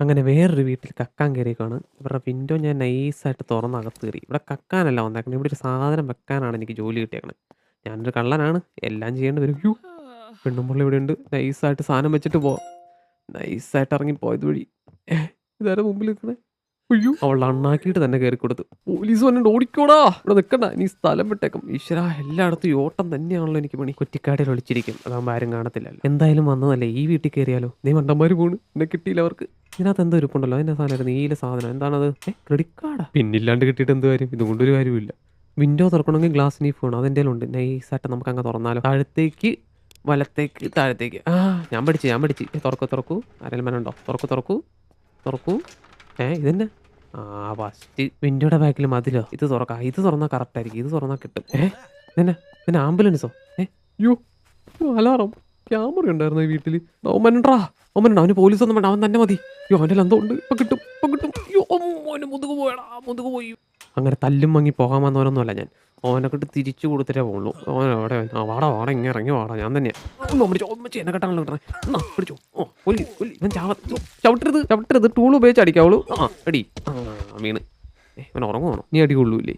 അങ്ങനെ വേറൊരു വീട്ടിൽ കക്കാൻ കയറിയേക്കാണ് ഇവരുടെ വിൻഡോ ഞാൻ നൈസായിട്ട് തുറന്ന് അകത്ത് കയറി. ഇവിടെ കക്കാനല്ല വന്നേക്കണേ. ഇവിടെ ഒരു സാധനം വെക്കാനാണ് എനിക്ക് ജോലി കിട്ടിയേക്കണത് ഞാനൊരു കള്ളനാണ്. എല്ലാം ചെയ്യേണ്ടി വരും. യ്യോ ഇവിടെ ഉണ്ട്. നൈസായിട്ട് സാധനം വെച്ചിട്ട് പോവാം. നൈസായിട്ട് ഇറങ്ങി പോയത് വഴി. ഇതാരാ മുമ്പിൽ നിൽക്കണേ? അയ്യോ. അവൾ അണ്ണാക്കിയിട്ട് തന്നെ കയറി കൊടുത്തു. പോലീസ് വന്നിട്ട് ഓടിക്കോടാ. ഇവിടെ നിൽക്കണ്ട. നീ സ്ഥലം വിട്ടേക്കും. ഈശ്വര എല്ലായിടത്തും ഈ ഓട്ടം തന്നെയാണല്ലോ എനിക്ക് പണി. കുറ്റിക്കാടിൽ ഒളിച്ചിരിക്കും. അതാകുമ്പോൾ ആരും കാണത്തില്ലല്ലോ. എന്തായാലും വന്നതല്ലേ. ഈ വീട്ടിൽ കയറിയാലോ? നീ മണ്ടന്മാര് പോണ്. എന്നെ കിട്ടിയില്ല അവർക്ക്. ഇതിനകത്ത് എന്തോ ഇരിപ്പുണ്ടല്ലോ. അതിന്റെ സാധനം നീല സാധനം. എന്താണത്? ഏ ക്രെഡിറ്റ് കാർഡാ പിന്നില്ലാണ്ട് കിട്ടിയിട്ട് എന്ത് കാര്യം? ഇതുകൊണ്ടൊരു കാര്യമില്ല വിൻഡോ തുറക്കണമെങ്കിൽ ഗ്ലാസ് നീ ഫോൺ അതിന്റെ ഉണ്ട് നൈസായിട്ട് നമുക്ക് അങ്ങ് തുറന്നാലോ? താഴത്തേക്ക് വലത്തേക്ക് താഴത്തേക്ക്. ആ ഞാൻ പഠിച്ചു ഞാൻ പഠിച്ചു. തുറക്കു തുറക്കൂ. തുറക്കൂ ആരെങ്കിലും മനുണ്ടോ തുറക്കൂ തുറക്കൂ തുറക്കൂ. ഏ ഇതന്നെ ആ ഫസ്റ്റ് വിൻഡോയുടെ ബാക്കിൽ മതിലോ. ഇത് തുറക്കാം. ഇത് തുറന്നാൽ കറക്റ്റ് ആയിരിക്കും. ഇത് തുറന്നാൽ കിട്ടും. ഏ ഇതന്നെ പിന്നെ ആംബുലൻസോ ഏ? യോ അലാറം. ക്യാമറ ഉണ്ടായിരുന്നു ഈ വീട്ടിൽ ഓമനുണ്ടാ ഓമനുണ്ടോ അവന് പോലീസ് ഒന്നും വേണ്ട. അവൻ തന്നെ മതി. യോ അവന്റെ എന്തോ ഉണ്ട്. ഇപ്പൊ കിട്ടും. ഇപ്പൊ കിട്ടും. യോ ഓന് മുതുക് പോയടാ. മുതുക് പോയി. അങ്ങനെ തല്ലും വാങ്ങി പോകാൻ വന്നവരൊന്നുമല്ല ഞാൻ. ഓനക്കിട്ട് തിരിച്ചു കൊടുത്തിട്ടേ പോകുള്ളൂ ഓൻ അവിടെ ആ വാടാ വാടാ ഇങ്ങനെ ഇറങ്ങി വാടാ ഞാൻ തന്നെയാണ് എന്നെ കെട്ടാണല്ലോ പിടിച്ചോ ഓ ഇവൻ ചവിട്ടരുത് ചവിട്ടരുത് ടൂൾ ഉപയോഗിച്ച് അടിക്കാവുള്ളൂ ആ അടി ആ വീണ് ഇവൻ ഉറങ്ങുവാണോ? നീ അടി കൊള്ളൂല്ലേ.